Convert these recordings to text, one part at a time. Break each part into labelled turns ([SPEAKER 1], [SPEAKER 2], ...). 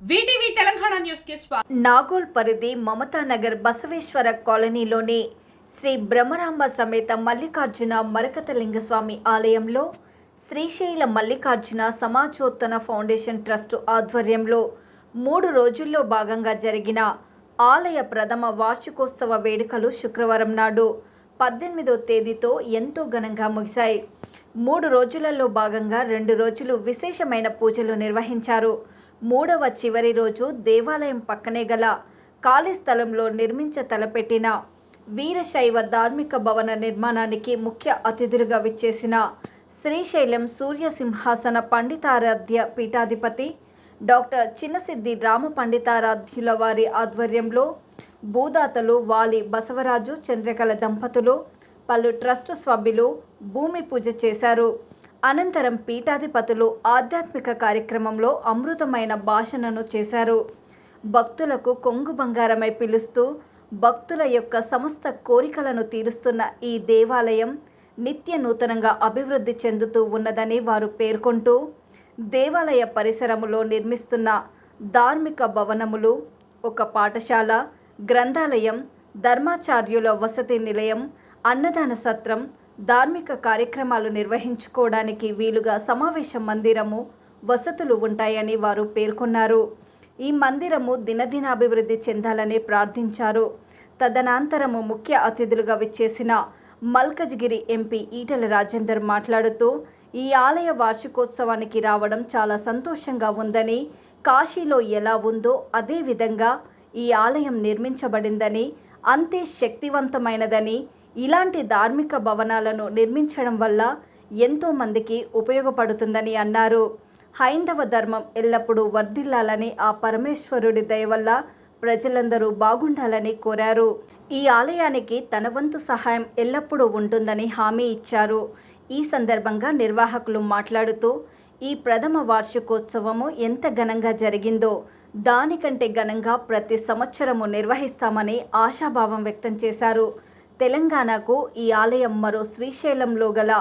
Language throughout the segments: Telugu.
[SPEAKER 1] వీటీవీ తెలంగాణ న్యూస్కి స్వాగతం.
[SPEAKER 2] నాగోల్ పరిధి మమతానగర్ బసవేశ్వర కాలనీలోని శ్రీ బ్రహ్మరాంబ సమేత మల్లికార్జున మరకతలింగ స్వామి ఆలయంలో శ్రీశైల మల్లికార్జున సమాజోత్తన ఫౌండేషన్ ట్రస్ట్ ఆధ్వర్యంలో మూడు రోజుల్లో భాగంగా జరిగిన ఆలయ ప్రథమ వార్షికోత్సవ వేడుకలు శుక్రవారం నాడు పద్దెనిమిదో తేదీతో ఎంతో ఘనంగా ముగిశాయి. మూడు రోజులలో భాగంగా రెండు రోజులు విశేషమైన పూజలు నిర్వహించారు. మూడవ చివరి రోజు దేవాలయం పక్కనే గల ఖాళీ స్థలంలో నిర్మించ తలపెట్టిన వీరశైవ ధార్మిక భవన నిర్మాణానికి ముఖ్య అతిథులుగా విచ్చేసిన శ్రీశైలం సూర్య సింహాసన పండితారాధ్య పీఠాధిపతి డాక్టర్ చిన్నసిద్ధి రామ పండితారాధ్యుల వారి ఆధ్వర్యంలో భూదాతలు వాలి బసవరాజు చంద్రకళ దంపతులు పలు ట్రస్టు సభ్యులు భూమి పూజ చేశారు. అనంతరం పీఠాధిపతులు ఆధ్యాత్మిక కార్యక్రమంలో అమృతమైన భాషణను చేశారు. భక్తులకు కొంగు బంగారమై పిలుస్తూ భక్తుల యొక్క సమస్త కోరికలను తీరుస్తున్న ఈ దేవాలయం నిత్య నూతనంగా అభివృద్ధి చెందుతూ ఉన్నదని వారు పేర్కొంటూ దేవాలయ పరిసరములో నిర్మిస్తున్న ధార్మిక భవనములు ఒక పాఠశాల గ్రంథాలయం ధర్మాచార్యుల వసతి నిలయం అన్నదాన సత్రం ధార్మిక కార్యక్రమాలు నిర్వహించుకోవడానికి వీలుగా సమావేశ మందిరము వసతులు ఉంటాయని వారు పేర్కొన్నారు. ఈ మందిరము దినదినాభివృద్ధి చెందాలని ప్రార్థించారు. తదనంతరము ముఖ్య అతిథులుగా విచ్చేసిన మల్కజ్గిరి ఎంపీ ఈటల రాజేందర్ మాట్లాడుతూ ఈ ఆలయ వార్షికోత్సవానికి రావడం చాలా సంతోషంగా ఉందని కాశీలో ఎలా ఉందో అదే విధంగా ఈ ఆలయం నిర్మించబడిందని అంతే శక్తివంతమైనదని ఇలాంటి ధార్మిక భవనాలను నిర్మించడం వల్ల ఎంతో మందికి ఉపయోగపడుతుందని అన్నారు. హైందవ ధర్మం ఎల్లప్పుడూ వర్ధిల్లాలని ఆ పరమేశ్వరుడి దయ వల్ల ప్రజలందరూ బాగుండాలని కోరారు. ఈ ఆలయానికి తన వంతు సహాయం ఎల్లప్పుడూ ఉంటుందని హామీ ఇచ్చారు. ఈ సందర్భంగా నిర్వాహకులు మాట్లాడుతూ ఈ ప్రథమ వార్షికోత్సవము ఎంత ఘనంగా జరిగిందో దానికంటే ఘనంగా ప్రతి సంవత్సరము నిర్వహిస్తామని ఆశాభావం వ్యక్తం చేశారు. తెలంగాణకు ఈ ఆలయం మరో శ్రీశైలంలో గల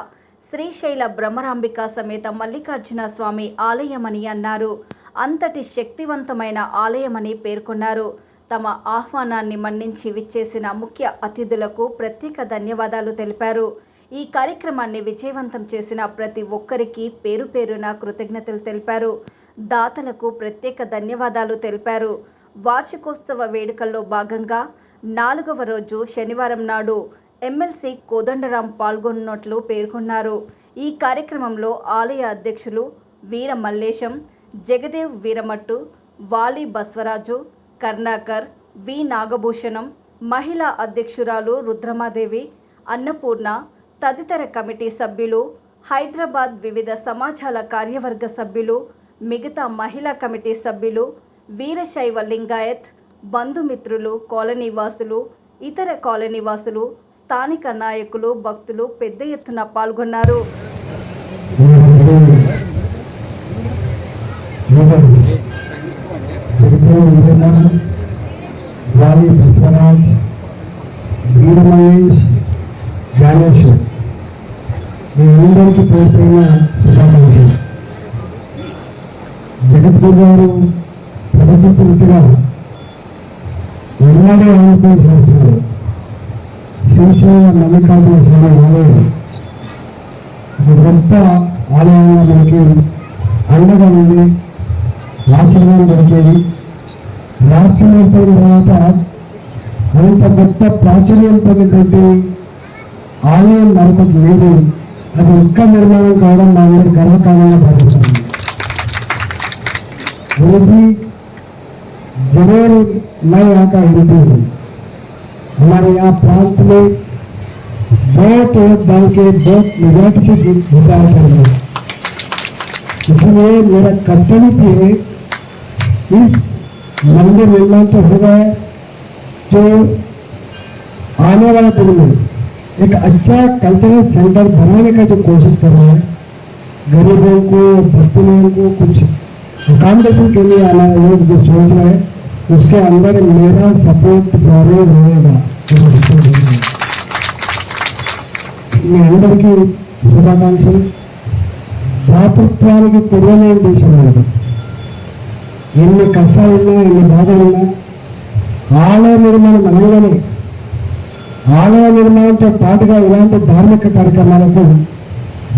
[SPEAKER 2] శ్రీశైల భ్రమరాంబిక సమేత మల్లికార్జున స్వామి ఆలయమని అన్నారు. అంతటి శక్తివంతమైన ఆలయమని పేర్కొన్నారు. తమ ఆహ్వానాన్ని మన్నించి విచ్చేసిన ముఖ్య అతిథులకు ప్రత్యేక ధన్యవాదాలు తెలిపారు. ఈ కార్యక్రమాన్ని విజయవంతం చేసిన ప్రతి ఒక్కరికి పేరు పేరున కృతజ్ఞతలు తెలిపారు. దాతలకు ప్రత్యేక ధన్యవాదాలు తెలిపారు. వార్షికోత్సవ వేడుకల్లో భాగంగా నాలుగవ రోజు శనివారం నాడు ఎమ్మెల్సీ కోదండరాం పాల్గొన్నట్లు పేర్కొన్నారు. ఈ కార్యక్రమంలో ఆలయ అధ్యక్షులు వీర మల్లేశం జగదేవ్ వీరమట్టు వాలి బస్వరాజు కర్ణాకర్ వి నాగభూషణం మహిళా అధ్యక్షురాలు రుద్రమాదేవి అన్నపూర్ణ తదితర కమిటీ సభ్యులు హైదరాబాద్ వివిధ సమాజాల కార్యవర్గ సభ్యులు మిగతా మహిళా కమిటీ సభ్యులు వీరశైవ లింగాయత్ బంధుమిత్రులు కాలనీవాసులు ఇతర కాలనీవాసులు స్థానిక నాయకులు భక్తులు పెద్ద ఎత్తున పాల్గొన్నారు.
[SPEAKER 3] లీడర్స్ జగద్గురు గారు ప్రవచించినట్టుగా ఎన్నడూ ఆంధ్రప్రదేశ్ రాష్ట్రంలో శ్రీశైల మల్లికార్జున స్వామి ఆలయం. గొప్ప ఆలయంగా మనకి అండగా ఉంది రాష్ట్రంలో దొరికేది రాష్ట్రం ఏర్పడిన తర్వాత అంత గొప్ప ప్రాచుర్యం పొందినటువంటి ఆలయం మరొకటి లేదు. అది ఒక్క నిర్మాణం కావడం మా అందరి గర్వకారణంగా భావిస్తాను रोजी ज़रूर मैं यहाँ का एमपी हूँ। हमारे यहाँ प्रांत में बहुत वोट डाल के बहुत मेजोरिटी से जिताया था लोग इसलिए मेरा कर्तव्य भी है। इस मंदिर निर्माण तो हो गया है जो आने वाले दिन में एक अच्छा कल्चरल सेंटर बनाने का जो कोशिश कर रहा है। गरीबों को भक्तों को कुछ अकोमोडेशन के लिए हमारे लोग जो सोच रहे हैं उसके अंदर मेरा सपोर्ट जरूर रहेगा మీ అందరికీ శుభాకాంక్షలు దాతృత్వానికి తెలియలేని దేశం మనది ఎన్ని కష్టాలున్నా ఎన్ని బాధలున్నా ఆలయ నిర్మాణం అనగానే ఆలయ నిర్మాణంతో పాటుగా ఇలాంటి ధార్మిక కార్యక్రమాలకు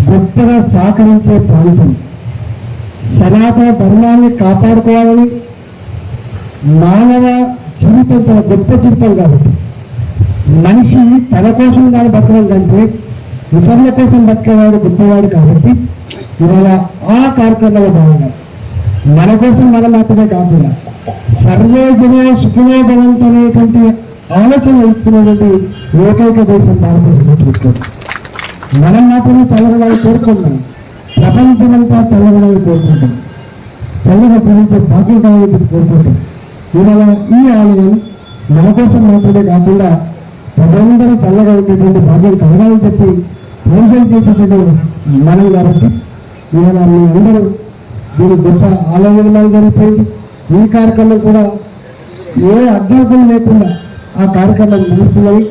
[SPEAKER 3] గొప్పగా సహకరించే ప్రాంతం సనాతన ధర్మాన్ని కాపాడుకోవాలని మానవ జీవితం చాలా గొప్ప జీవితం కాబట్టి. మనిషి తన కోసం దాన్ని బతకడం కంటే ఇతరుల కోసం బతికేవాడు గొప్పవాడు కాబట్టి ఇవాళ ఆ కార్యక్రమంలో భాగంగా మన కోసం మనం మాత్రమే కాకుండా సర్వే జన సుఖమే భవంతు అనేటువంటి ఆలోచన ఇచ్చినటువంటి ఏకైక దేశం భారతదేశం మనం మాత్రమే చదవడానికి కోరుకుంటున్నాం. ప్రపంచమంతా చల్లబడాలని కోరుకుంటాం. చల్లగా జీవించే భాగ్యం కావాలని చెప్పి కోరుకుంటాం. ఇవాళ ఈ ఆలయం మన కోసం మాత్రమే కాకుండా ప్రజలందరూ చల్లగా ఉండేటువంటి భాగ్యం కలగాలని చెప్పి పూజలు చేసేటువంటి మనం కాబట్టి ఇవాళ మీ అందరూ దీని గొప్ప ఆలయ నిర్మాణం జరిగిపోయింది ఈ కార్యక్రమం కూడా ఏ అడ్డంకులు లేకుండా ఆ కార్యక్రమం ముగుస్తున్నది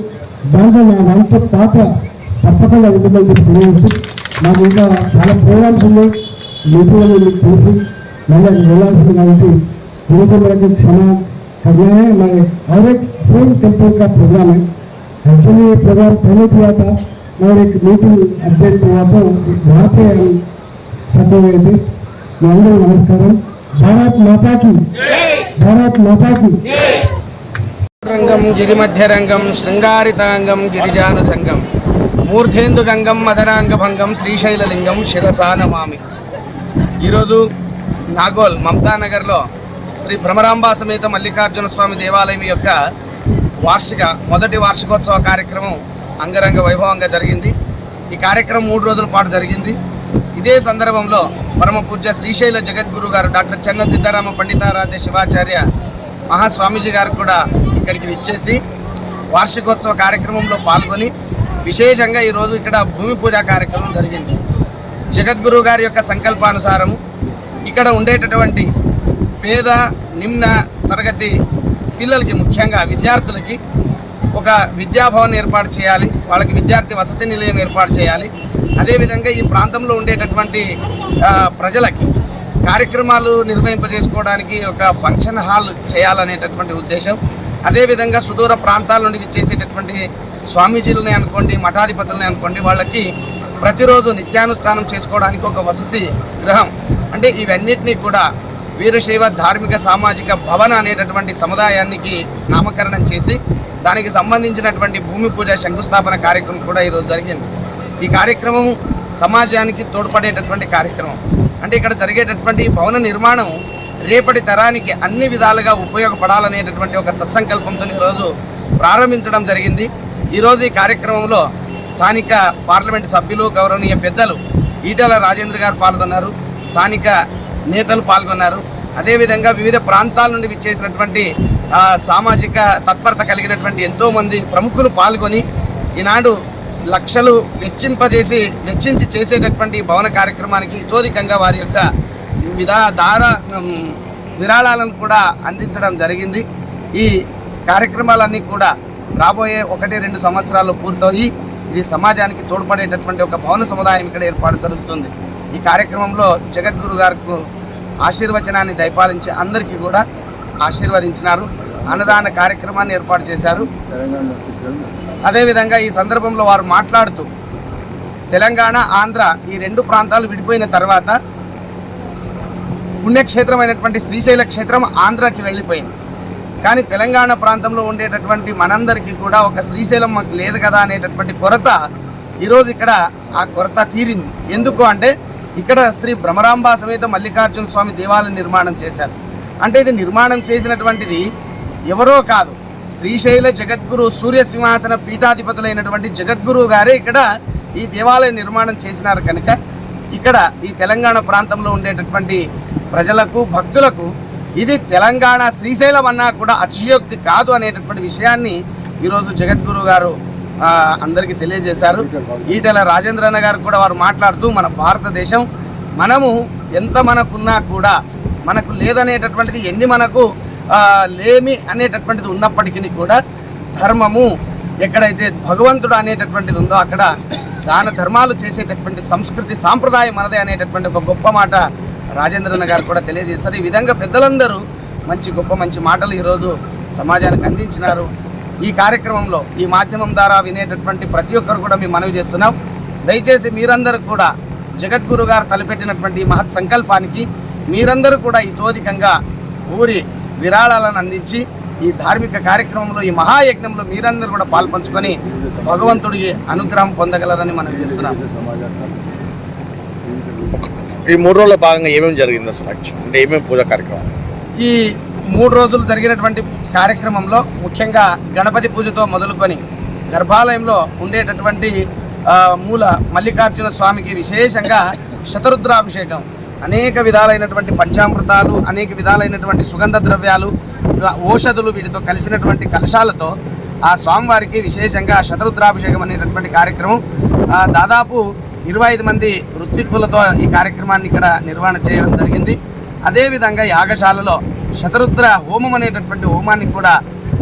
[SPEAKER 3] దాంట్లో నా వంట పాత్ర తప్పకుండా ఉంటుందని చెప్పి తెలియజేస్తూ మాకు ఇంకా చాలా ప్రోగ్రామ్స్ ఉన్నాయి మీటింగ్లు మీకు తెలుసు మళ్ళీ అది వెళ్ళాల్సింది కాబట్టి ఈరోజు మనకి క్షమ करना है हमारे और एक सेम टेम्पल का प्रोग्राम है एक्चुअली ये प्रोग्राम पहले किया था और एक मीटिंग अर्जेंट हुआ था वहाँ पे हम सब गए थे मैं अंदर नमस्कारम भारत माता की भारत माता की
[SPEAKER 4] రంగం గిరిమధ్యరంగం శృంగారితాంగం గిరిజాన సంగం మూర్ధేందు గంగం మదనాంగ భంగం శ్రీశైలలింగం శిరసా నమామి. ఈరోజు నాగోల్ మమతానగర్లో శ్రీ భ్రమరాంబా సమేత మల్లికార్జున స్వామి దేవాలయం యొక్క వార్షిక మొదటి వార్షికోత్సవ కార్యక్రమం అంగరంగ వైభవంగా జరిగింది. ఈ కార్యక్రమం మూడు రోజుల పాటు జరిగింది. ఇదే సందర్భంలో పరమ పూజ్య శ్రీశైల జగద్గురు గారు డాక్టర్ చెన్న సిద్ధారామ పండితారాధ్య శివాచార్య మహాస్వామీజీ గారు కూడా ఇక్కడికి విచ్చేసి వార్షికోత్సవ కార్యక్రమంలో పాల్గొని విశేషంగా ఈరోజు ఇక్కడ భూమి పూజ కార్యక్రమం జరిగింది. జగద్గురు గారి యొక్క సంకల్పానుసారం ఇక్కడ ఉండేటటువంటి పేద నిమ్న తరగతి పిల్లలకి ముఖ్యంగా విద్యార్థులకి ఒక విద్యాభవన్ ఏర్పాటు చేయాలి. వాళ్ళకి విద్యార్థి వసతి నిలయం ఏర్పాటు చేయాలి. అదేవిధంగా ఈ ప్రాంతంలో ఉండేటటువంటి ప్రజలకి కార్యక్రమాలు నిర్వహింపజేసుకోవడానికి ఒక ఫంక్షన్ హాల్ చేయాలనేటటువంటి ఉద్దేశం. అదేవిధంగా సుదూర ప్రాంతాల నుండి చేసేటటువంటి స్వామీజీలని అనుకోండి మఠాధిపతులని అనుకోండి వాళ్ళకి ప్రతిరోజు నిత్యానుష్ఠానం చేసుకోవడానికి ఒక వసతి గృహం. అంటే ఇవన్నిటినీ కూడా వీరశైవ ధార్మిక సామాజిక భవన అనేటటువంటి సముదాయానికి నామకరణం చేసి దానికి సంబంధించినటువంటి భూమి పూజ శంకుస్థాపన కార్యక్రమం కూడా ఈరోజు జరిగింది. ఈ కార్యక్రమం సమాజానికి తోడ్పడేటటువంటి కార్యక్రమం. అంటే ఇక్కడ జరిగేటటువంటి భవన నిర్మాణం రేపటి తరానికి అన్ని విధాలుగా ఉపయోగపడాలనేటటువంటి ఒక సత్సంకల్పంతో ఈరోజు ప్రారంభించడం జరిగింది. ఈరోజు ఈ కార్యక్రమంలో స్థానిక పార్లమెంట్ సభ్యులు గౌరవనీయ పెద్దలు ఈటల రాజేంద్ర గారు పాల్గొన్నారు స్థానిక నేతలు పాల్గొన్నారు. అదేవిధంగా వివిధ ప్రాంతాల నుండి విచ్చేసినటువంటి సామాజిక తత్పరత కలిగినటువంటి ఎంతోమంది ప్రముఖులు పాల్గొని ఈనాడు లక్షలు వెచ్చింపజేసి వెచ్చించి చేసేటటువంటి భవన కార్యక్రమానికి ఇతోధికంగా వారి యొక్క విధా దార విరాళాలను కూడా అందించడం జరిగింది. ఈ కార్యక్రమాలన్నీ కూడా రాబోయే ఒకటి రెండు సంవత్సరాల్లో పూర్తయి ఇది సమాజానికి తోడ్పడేటటువంటి ఒక భవన సముదాయం ఇక్కడ ఏర్పాటు జరుగుతుంది. ఈ కార్యక్రమంలో జగద్గురు గారికి ఆశీర్వచనాన్ని దయపాలించి అందరికీ కూడా ఆశీర్వదించినారు. అన్నదాన కార్యక్రమాన్ని ఏర్పాటు చేశారు. అదేవిధంగా ఈ సందర్భంలో వారు మాట్లాడుతూ తెలంగాణ ఆంధ్ర ఈ రెండు ప్రాంతాలు విడిపోయిన తర్వాత పుణ్యక్షేత్రమైనటువంటి శ్రీశైల క్షేత్రం ఆంధ్రాకి వెళ్ళిపోయింది. కానీ తెలంగాణ ప్రాంతంలో ఉండేటటువంటి మనందరికీ కూడా ఒక శ్రీశైలం మాకు లేదు కదా అనేటటువంటి కొరత ఈరోజు ఇక్కడ ఆ కొరత తీరింది. ఎందుకు అంటే ఇక్కడ శ్రీ భ్రమరాంబ సమేత మల్లికార్జున స్వామి దేవాలయం నిర్మాణం చేశారు. అంటే ఇది నిర్మాణం చేసినటువంటిది ఎవరో కాదు. శ్రీశైల జగద్గురు సూర్య సింహాసన పీఠాధిపతులైనటువంటి జగద్గురు గారే ఇక్కడ ఈ దేవాలయ నిర్మాణం చేసినారు కనుక ఇక్కడ ఈ తెలంగాణ ప్రాంతంలో ఉండేటటువంటి ప్రజలకు భక్తులకు ఇది తెలంగాణ శ్రీశైలం అన్నా కూడా అతిశయోక్తి కాదు అనేటటువంటి విషయాన్ని ఈరోజు జగద్గురు గారు అందరికీ తెలియజేశారు. ఈటెల రాజేంద్రన్న గారు కూడా వారు మాట్లాడుతూ మన భారతదేశం మనము ఎంత మనకున్నా కూడా మనకు లేదనేటటువంటిది ఎన్ని మనకు లేమి అనేటటువంటిది ఉన్నప్పటికీ కూడా ధర్మము ఎక్కడైతే భగవంతుడు అనేటటువంటిది ఉందో అక్కడ దాన ధర్మాలు చేసేటటువంటి సంస్కృతి సాంప్రదాయం మనదే అనేటటువంటి ఒక గొప్ప మాట రాజేంద్రన్న గారు కూడా తెలియజేశారు. ఈ విధంగా పెద్దలందరూ మంచి గొప్ప మంచి మాటలు ఈరోజు సమాజానికి అందించినారు. ఈ కార్యక్రమంలో ఈ మాధ్యమం ద్వారా వినేటటువంటి ప్రతి ఒక్కరు కూడా మేము మనవి చేస్తున్నాం. దయచేసి మీరందరూ కూడా జగద్గురు గారు తలపెట్టినటువంటి ఈ మహత్ సంకల్పానికి మీరందరూ కూడా ఈ తోదికంగా ఊరి విరాళాలను అందించి ఈ ధార్మిక కార్యక్రమంలో ఈ మహాయజ్ఞంలో మీరందరూ కూడా పాల్పంచుకొని భగవంతుడి అనుగ్రహం పొందగలరని మనం చేస్తున్నాం.
[SPEAKER 5] ఈ మూడు రోజుల భాగంగా ఏమేమి జరిగింది అసలు యాక్చువల్ అంటే ఏమేమి పూజా కార్యక్రమం
[SPEAKER 4] ఈ మూడు రోజులు జరిగినటువంటి కార్యక్రమంలో ముఖ్యంగా గణపతి పూజతో మొదలుకొని గర్భాలయంలో ఉండేటటువంటి మూల మల్లికార్జున స్వామికి విశేషంగా శతరుద్రాభిషేకం. అనేక విధాలైనటువంటి పంచామృతాలు అనేక విధాలైనటువంటి సుగంధ ద్రవ్యాలు ఔషధులు వీటితో కలిసినటువంటి కలశాలతో ఆ స్వామివారికి విశేషంగా శతరుద్రాభిషేకం అనేటటువంటి కార్యక్రమం. ఆ, దాదాపు ఇరవై ఐదు మంది ఋత్విక్కులతో ఈ కార్యక్రమాన్ని ఇక్కడ నిర్వహణ చేయడం జరిగింది. అదేవిధంగా యాగశాలలో శతరుద్ర హోమం అనేటటువంటి హోమాన్ని కూడా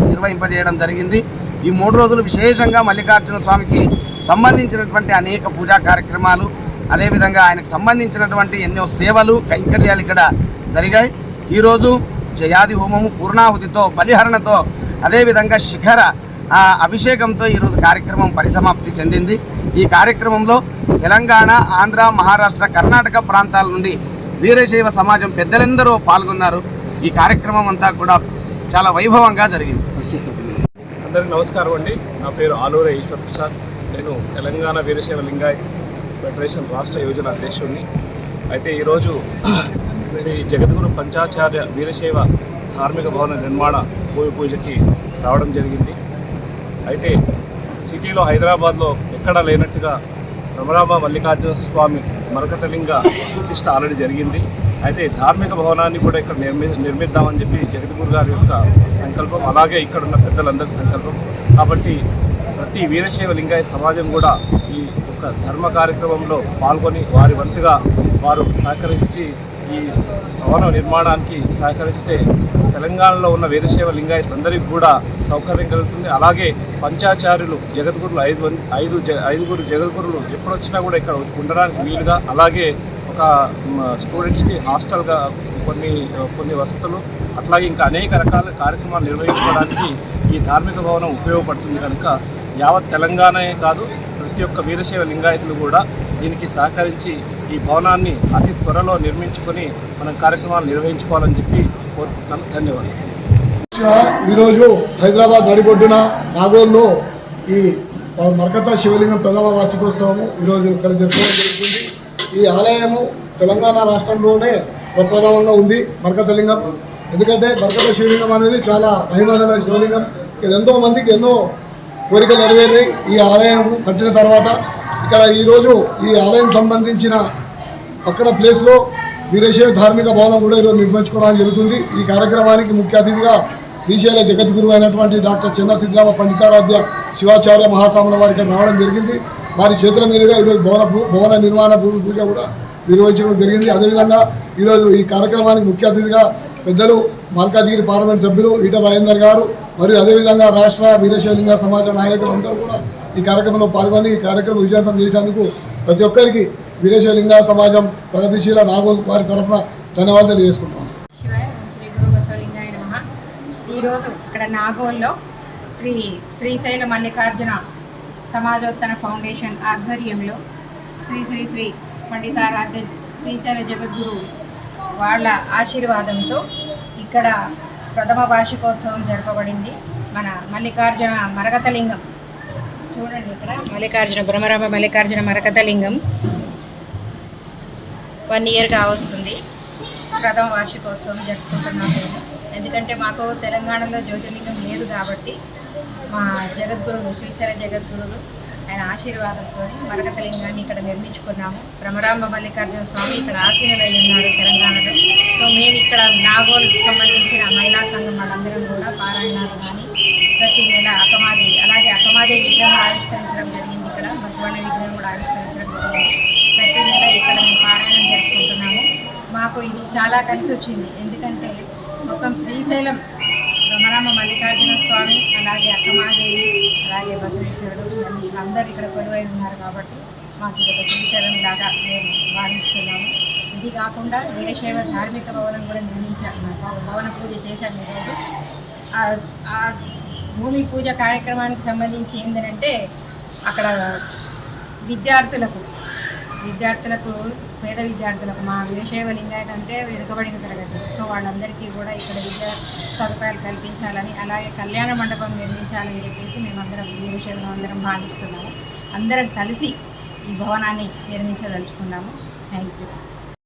[SPEAKER 4] నిర్వహింపజేయడం జరిగింది. ఈ మూడు రోజులు విశేషంగా మల్లికార్జున స్వామికి సంబంధించినటువంటి అనేక పూజా కార్యక్రమాలు అదేవిధంగా ఆయనకు సంబంధించినటువంటి ఎన్నో సేవలు కైంకర్యాలు ఇక్కడ జరిగాయి. ఈరోజు జయాది హోమము పూర్ణాహుతితో బలిహరణతో అదేవిధంగా శిఖర ఆ, అభిషేకంతో ఈరోజు కార్యక్రమం పరిసమాప్తి చెందింది. ఈ కార్యక్రమంలో తెలంగాణ ఆంధ్ర మహారాష్ట్ర కర్ణాటక ప్రాంతాల నుండి వీరశైవ సమాజం పెద్దలందరూ పాల్గొన్నారు. ఈ కార్యక్రమం అంతా కూడా చాలా వైభవంగా జరిగింది.
[SPEAKER 6] అందరికీ నమస్కారం అండి. నా పేరు ఆలూరే ఈశ్వర్ ప్రసాద్. నేను తెలంగాణ వీరశైవ లింగాయ ఫెడరేషన్ రాష్ట్ర యోజన అధ్యక్షుడిని. అయితే ఈరోజు శ్రీ జగద్గురు పంచాచార్య వీరశైవ కార్మిక భవన నిర్మాణ భూమి పూజకి రావడం జరిగింది. అయితే సిటీలో హైదరాబాద్లో ఎక్కడా లేనట్టుగా రమరామ మల్లికార్జున స్వామి మరకతలింగ ప్రతిష్ట ఆల్రెడీ జరిగింది. అయితే ధార్మిక భవనాన్ని కూడా ఇక్కడ నిర్మి నిర్మిద్దామని చెప్పి జగద్గురు గారి యొక్క సంకల్పం అలాగే ఇక్కడ ఉన్న పెద్దలందరి సంకల్పం. కాబట్టి ప్రతి వీరశైవ లింగాయ సమాజం కూడా ఈ యొక్క ధర్మ కార్యక్రమంలో పాల్గొని వారి వంతుగా వారు సహకరించి ఈ భవన నిర్మాణానికి సహకరిస్తే తెలంగాణలో ఉన్న వీరశైవ లింగాయతులందరికీ కూడా సౌకర్యం కలుగుతుంది. అలాగే పంచాచార్యులు జగద్గురులు ఐదు ఐదు జ- ఐదుగురు జగద్గురులు ఎప్పుడొచ్చినా కూడా ఇక్కడ ఉండడానికి వీలుగా అలాగే ఒక స్టూడెంట్స్కి హాస్టల్గా కొన్ని కొన్ని వసతులు అట్లాగే ఇంకా అనేక రకాల కార్యక్రమాలు నిర్వహించుకోవడానికి ఈ ధార్మిక భవనం ఉపయోగపడుతుంది కనుక యావత్ తెలంగాణే కాదు ప్రతి ఒక్క వీరశైవ లింగాయతులు కూడా దీనికి సహకరించి ఈ భవనాన్ని అతి త్వరలో నిర్మించుకొని మనం కార్యక్రమాలు నిర్వహించుకోవాలని చెప్పి కోరుకుంటున్నాను. ధన్యవాదాలు.
[SPEAKER 7] ఈరోజు హైదరాబాద్ నడిబొడ్డున నాగోల్లో ఈ మరకత శివలింగం ప్రథమ వార్షికోత్సవము ఈరోజు ఇక్కడ జరుపుకోవడం జరుగుతుంది. ఈ ఆలయము తెలంగాణ రాష్ట్రంలోనే ప్రప్రథమంగా ఉంది మరకతలింగం ఎందుకంటే మరకత శివలింగం అనేది చాలా మహిమగల శివలింగం. ఇక్కడ ఎంతో మందికి ఎన్నో కోరికలు నెరవేరాయి ఈ ఆలయం కట్టిన తర్వాత ఇక్కడ ఈరోజు ఈ ఆలయం సంబంధించిన పక్కన ప్లేస్లో వీరేశ్వర ధార్మిక భవనం కూడా ఈరోజు నిర్మించుకోవడానికి జరుగుతుంది. ఈ కార్యక్రమానికి ముఖ్య అతిథిగా శ్రీశైల జగద్గురు అయినటువంటి డాక్టర్ చంద్ర సిద్ధరామ పండితారాధ్య శివాచార్య మహాస్వాముల వారికి రావడం జరిగింది. వారి చేతుల మీదుగా ఈరోజు భవన భవన నిర్మాణ భూమి పూజ కూడా నిర్వహించడం జరిగింది. అదేవిధంగా ఈరోజు ఈ కార్యక్రమానికి ముఖ్య అతిథిగా పెద్దలు మల్కాజ్గిరి పార్లమెంట్ సభ్యులు ఈట రాజేందర్ గారు మరియు అదేవిధంగా రాష్ట్ర వీరశైలింగ సమాజ నాయకులందరూ కూడా ఈ కార్యక్రమంలో పాల్గొని ఈ కార్యక్రమం విజయవంతం చేసినందుకు ప్రతి ఒక్కరికి వీరేశలింగ సమాజం ప్రగతిశీల నాగోల్ వారి తరఫున ధన్యవాదాలు తెలియజేసుకుంటున్నాం
[SPEAKER 8] ఈరోజు ఇక్కడ నాగోల్లో శ్రీ శ్రీశైల మల్లికార్జున సమాజోత్తర ఫౌండేషన్ ఆధ్వర్యంలో శ్రీ శ్రీ శ్రీ పండితారాధ్య శ్రీశైల జగద్గురు వాళ్ళ ఆశీర్వాదంతో ఇక్కడ ప్రథమ వార్షికోత్సవం జరపబడింది. మన మల్లికార్జున మరగతలింగం చూడండి ఇక్కడ. మల్లికార్జున బ్రహ్మరామ మల్లికార్జున మరకతలింగం. వన్ ఇయర్గా వస్తుంది ప్రథమ వార్షికోత్సవం జరుపుకుంటున్నాం మేము ఎందుకంటే మాకు తెలంగాణలో జ్యోతిర్లింగం లేదు కాబట్టి మా జగద్గురువు శ్రీశైల జగద్గురువు ఆయన ఆశీర్వాదంతో మరకతలింగాన్ని ఇక్కడ నిర్మించుకున్నాము. భ్రమరాంబ మల్లికార్జున స్వామి ఇక్కడ ఆశీనులై ఉన్నారు తెలంగాణలో. సో మేము ఇక్కడ నాగోల్కి సంబంధించిన మహిళా సంఘం వాళ్ళందరం కూడా పారాయణాలు కానీ ప్రతి నెల అకమాది అలాగే అకమాది విగ్రహం ఆవిష్కరించడం జరిగింది ఇక్కడ. బసవಣ್ణ విగ్రహం కూడా ఆవిష్కరించడం జరిగింది. ప్రతి నెల ఇక్కడ మేము జరుపుకుంటున్నాము మాకు ఇది చాలా కలిసి వచ్చింది. ఎందుకంటే మొత్తం శ్రీశైలం రమణామ మల్లికార్జున స్వామి అలాగే అక్కమాదేవి అలాగే బసవేశ్వరుడు అందరూ ఇక్కడ కొలువై ఉన్నారు కాబట్టి మాకు ఇది ఒక శ్రీశైలం లాగా మేము భావిస్తున్నాము. ఇది కాకుండా వీరశైవ ధార్మిక భవనం కూడా నిర్మించాము భవన పూజ చేశాను ఈరోజు. ఆ- ఆ భూమి పూజ కార్యక్రమానికి సంబంధించి ఏంటంటే అక్కడ విద్యార్థులకు విద్యార్థులకు పేద విద్యార్థులకు మా వీరశైవ లింగాయత అంటే వెనుకబడిన తరగతి. సో వాళ్ళందరికీ కూడా ఇక్కడ విద్యా సదుపాయాలు కల్పించాలని అలాగే కళ్యాణ మండపం నిర్మించాలని చెప్పేసి మేమందరం వీరశైవం అందరం భావిస్తున్నాము. అందరం కలిసి ఈ భవనాన్ని నిర్మించదలుచుకున్నాము. Thank you